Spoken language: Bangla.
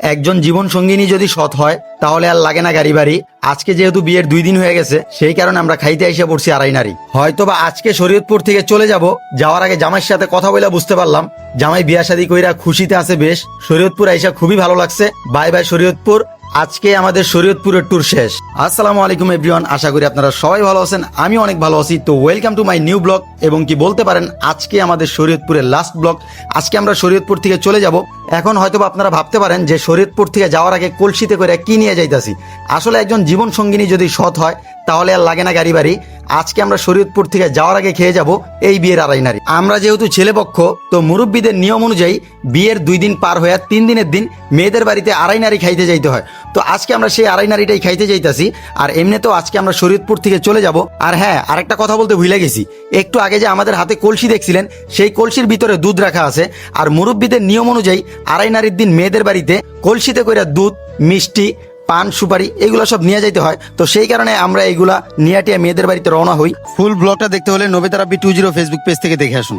একজন জীবন সঙ্গিনী যদি সৎ হয়, তাহলে আর লাগে না গাড়ি বাড়ি। আজকে যেহেতু বিয়ের দুই দিন হয়ে গেছে, সেই কারণে আমরা খাইতে এসে পড়ছি আড়াই নারী। হয়তোবা আজকে শরীয়তপুর থেকে চলে যাব, যাওয়ার আগে জামাইয়ের সাথে কথা বলে বুঝতে পারলাম। জামাই বিয়া শাদী কইরা খুশিতে আছে বেশ। শরীয়তপুর আইসা খুবই ভালো লাগছে। Bye bye Shariatpur. আজকে আমাদের শরীয়তপুরের ট্যুর শেষ। আসসালামু আলাইকুম এভরিওয়ান আশা করি আপনারা সবাই ভালো আছেন, আমি অনেক ভালো আছি। তো welcome to my new blog এবং কি বলতে পারেন, আজকে আমাদের শরীয়তপুরের লাস্ট ব্লগ আজকে আমরা শরীয়তপুর থেকে চলে যাব। এখন হয়তো আপনারা ভাবতে পারেন যে শরীয়তপুর থেকে যাওয়ার আগে কলসিতে করে কি নিয়ে যাইতাছি। আসলে একজন জীবন সঙ্গিনী যদি সৎ হয়, তাহলে আর লাগে না গাড়ি বাড়ি। আজকে আমরা শরীয়তপুর থেকে যাওয়ার আগে খেয়ে যাব এই বিয়ের আড়াই নারী। আমরা যেহেতু ছেলেপক্ষ, তো মুরব্বীদের নিয়ম অনুযায়ী বিয়ের দুই দিন পার হয়ে তিন দিনের দিন মেয়েদের বাড়িতে আড়াই নারী খাইতে যাইতে হয়। তো আজকে আমরা সেই আড়াই নারীটাই খাইতে যাইতাছি। আর এমনিতেও আজকে আমরা শরীয়তপুর থেকে চলে যাব। আর হ্যাঁ আরেকটা কথা বলতে ভুলে গেছি। একটু আগে যে আমাদের হাতে কলসি দেখছিলেন, সেই কলসির ভিতরে দুধ রাখা আছে। আর মুরব্বীদের নিয়ম অনুযায়ী আড়াই নারীর দিন মেয়েদের বাড়িতে কলসিতে করে দুধ, মিষ্টি, পান, সুপারি এগুলো সব নিয়ে যাইতে হয়। তো সেই কারণে আমরা এগুলা নিয়াটিয়া মেয়েদের বাড়িতে রওনা হই। ফুল ব্লগটা দেখতে হলে নবেতারাবি টু জিরো ফেসবুক পেজ থেকে দেখে আসুন।